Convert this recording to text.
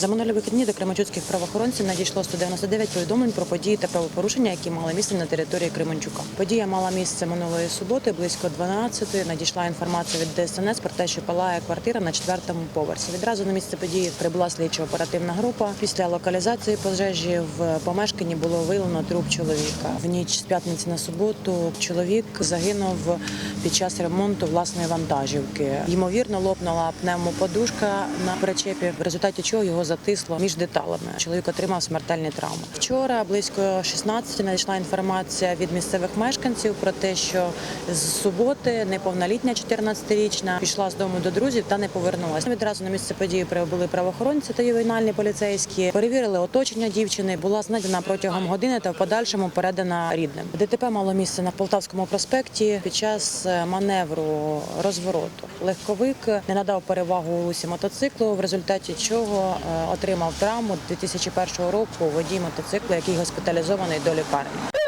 За минулі вихідні до кременчуцьких правоохоронців надійшло 199 повідомлень про події та правопорушення, які мали місце на території Кременчука. Подія мала місце минулої суботи, близько 12 Надійшла інформація від ДСНС про те, що палає квартира на четвертому поверсі. Відразу на місце події прибула слідчо-оперативна група. Після локалізації пожежі в помешканні було виявлено труп чоловіка. В ніч з п'ятниці на суботу чоловік загинув під час ремонту власної вантажівки. Ймовірно, лопнула пневмоподушка на причепі, в результаті чого його затисло між деталями. Чоловік отримав смертельні травми. Вчора близько 16 надійшла інформація від місцевих мешканців про те, що з суботи неповнолітня 14-річна пішла з дому до друзів та не повернулася. Відразу на місце події прибули правоохоронці та ювенальні поліцейські. Перевірили оточення дівчини. Була знайдена протягом години та в подальшому передана рідним. ДТП мало місце на Полтавському проспекті під час е, маневру розвороту. Легковик не надав перевагу у мотоциклу, в результаті чого е, отримав травму 2001 року водій мотоциклу, який госпіталізований до лікарні.